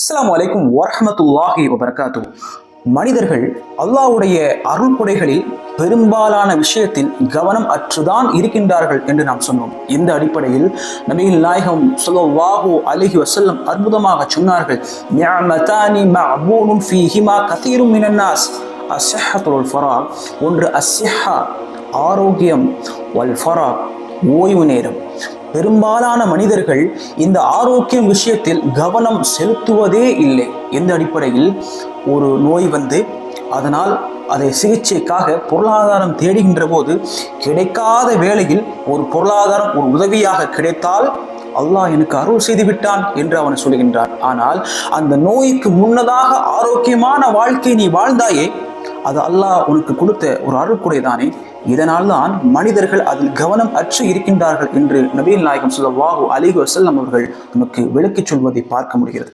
அஸ்லாம் வலைக்கும் வரமத்துல்லாஹி வபர்காத்து மனிதர்கள் அல்லாஹ்வுடைய அருள்புடைகளில் பெரும்பாலான விஷயத்தில் கவனம் அற்றுதான் இருக்கின்றார்கள் என்று நாம் சொன்னோம். இந்த அடிப்படையில்? நபிகள் நாயகம் ஸல்லல்லாஹு அலிஹி வசல்லம் அற்புதமாக சொன்னார்கள். கதீரும் ஒன்று அஸ்யஹா ஆரோக்கியம். வல் ஃபராக் ஓய்வு நேரம். பெரும்பாலான மனிதர்கள் இந்த ஆரோக்கியம் விஷயத்தில் கவனம் செலுத்துவதே இல்லை. எந்த அடிப்படையில்? ஒரு நோய் வந்து அதனால் அதை சிகிச்சைக்காக பொருளாதாரம் தேடுகின்ற போது கிடைக்காத வேளையில் ஒரு பொருளாதாரம் ஒரு உதவியாக கிடைத்தால் அல்லாஹ் எனக்கு அருள் செய்து விட்டான் என்று அவன் சொல்கின்றான். ஆனால் அந்த நோய்க்கு முன்னதாக ஆரோக்கியமான வாழ்க்கை நீ வாழ்ந்தாயே அது அல்லாஹ் உனக்கு கொடுத்த ஒரு அருள்குடை தானே இதனால் தான் மனிதர்கள் அதில் கவனம் அற்று இருக்கின்றார்கள் என்று நபீல் நாயகம் சொல்லவாஹு அலிஹு வசல்லம் அவர்கள் நமக்கு விளக்கிச் சொல்வதை பார்க்க முடிகிறது.